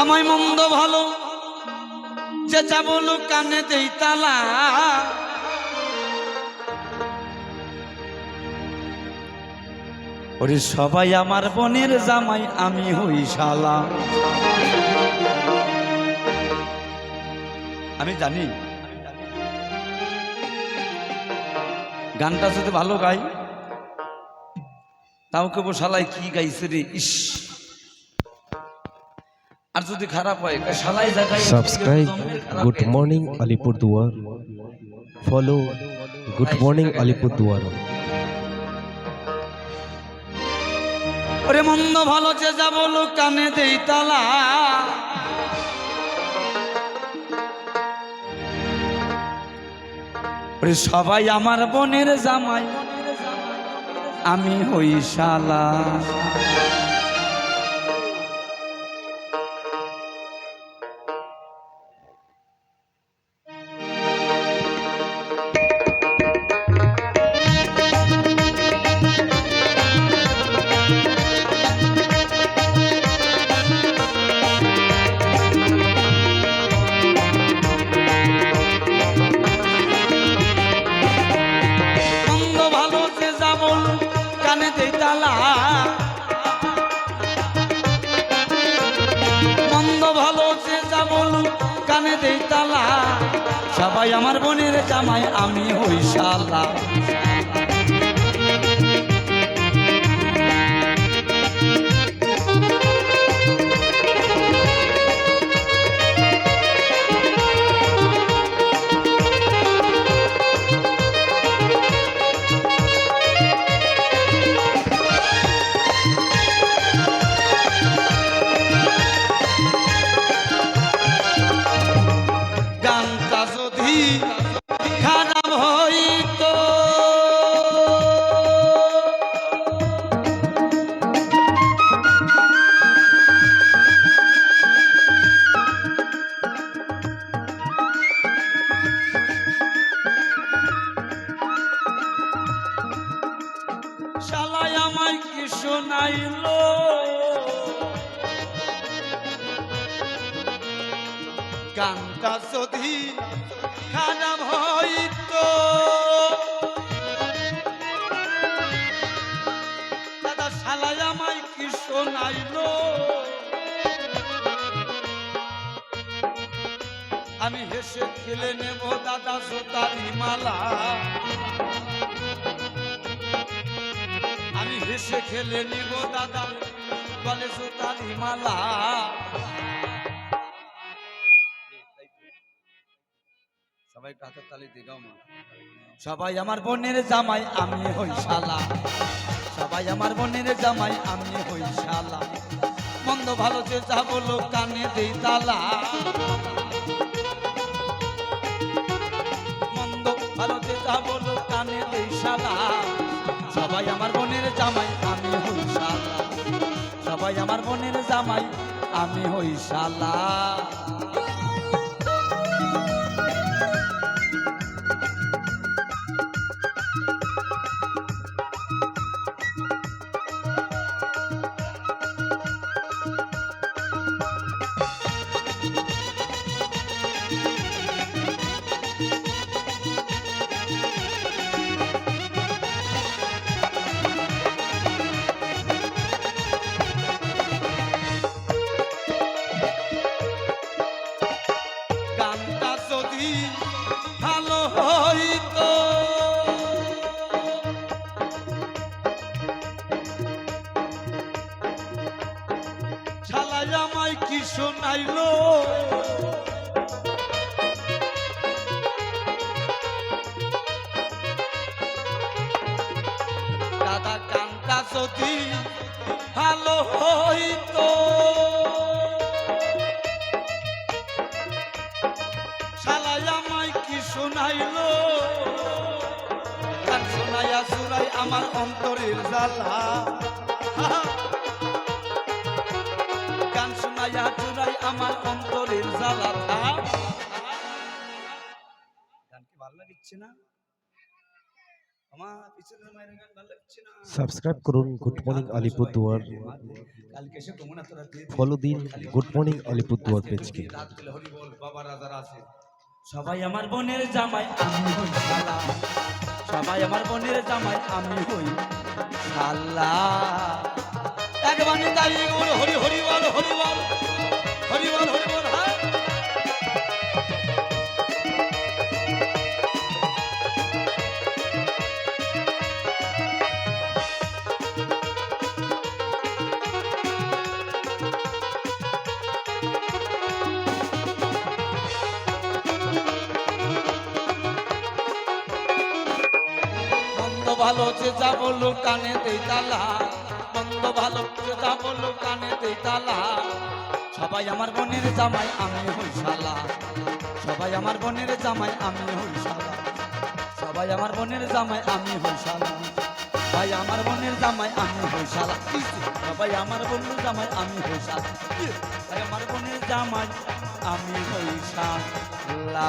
আমায় মন্দ ভালো। যে যা বলো কানে দেই তালা। ওরে সবাই আমার বোনের জামাই, আমি হই শালা। আমি জানি। গানটা যদি ভালো গাই, তাও কেবো শালাই কি গাইছে রে? ইস। আর যদি খারাপ হয় শালাই subscribe good morning Alipurduar follow good morning Alipurduar মন্দ ভালো চে যাব লোক কানে দেই তালা সবাই আমার বোনের জামাই আমি হই যা কানে দেই তালা। সবাই আমার বোনের জামাই আমি হই শালা। কি গানটা যদি খারাপ হইতো, দাদা শালাই আমায় কি শোনাইলো আমি হেসে খেলে নেব দাদা সোতারি মালা। হেসে খেলে নেব দাদা, বলে সোতারি মালা। সবাই একটু তালি দিগাও মা। সবাই আমার বোনের জামাই, আমি হই শালা। সবাই আমার বোনের জামাই, আমি হই শালা। মন্দ ভালো যে যা বলো কানে দেই তালা। মন্দ ভালো যে যা বলো কানে দেই শালা। জামাই আমি হই শালা। শালাই আমায় কি শোনাইলো? দাদা গানটা যদি ভালো হইতো। শালাই আমায় কি শোনাইলো? গান শোনাইয়া সুরাই আমার অন্তরের জ্বালা। গান চুরাই আমার অন্তরের জ্বালা গান কি ভালো লাগছে না? সাবস্ক্রাইব করুন গুড মর্নিং আলিপুরদুয়ার। ফলো দিন গুড মর্নিং আলিপুরদুয়ার পেজকে সবাই আমার বোনের জামাই আমি হই সবাই আমার বোনের জামাই আমি হই শালা। একবারে দাঁড়িয়ে বল, হরি হরি বল হরি বল হরি বল হরি বল হ্যাঁ? ভালো যে যা বলল দেই তালা মন্দ ভালো যা বলল কানে তালা। সবাই আমার বোনের জামাই, আমি হই শালা। সবাই আমার বোনের জামাই, আমি হই শালা। সবাই আমার বোনের জামাই, আমি হই শালা। ভাই আমার বোনের জামাই, আমি হই শালা। সবাই আমার বোনের জামাই, আমি হই শালা। ভাই আমার বোনের জামাই, আমি হই শালা।